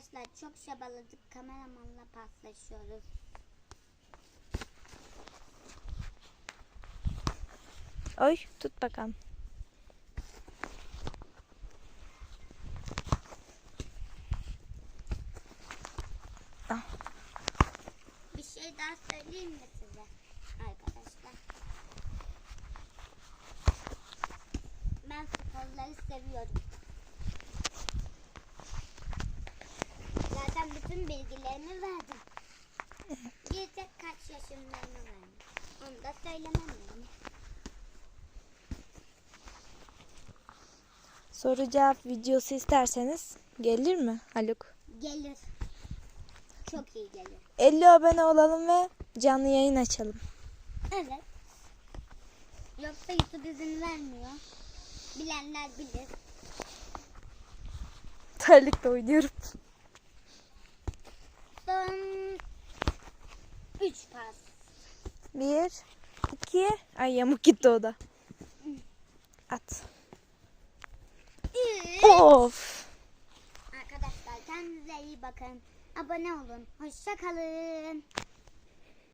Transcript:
Arkadaşlar çok şabaladık. Kameramanla paslaşıyoruz. Oy tut bakalım. Bir şey daha söyleyeyim mi size arkadaşlar? Ben sporları seviyorum. Bütün bilgilerimi verdim. Bir tek kaç yaşındayımı verdim. Onu da söylemem yani. Soru cevap videosu isterseniz gelir mi Haluk? Gelir. Çok iyi gelir. 50 abone olalım ve canlı yayın açalım. Evet. Yoksa YouTube izin vermiyor. Bilenler bilir. Terlikle oynuyorum. Son 3 pas. Bir, iki, ay yamuk gitti o da. At. Üç. Of. Arkadaşlar kendinize iyi bakın. Abone olun. Hoşça kalın.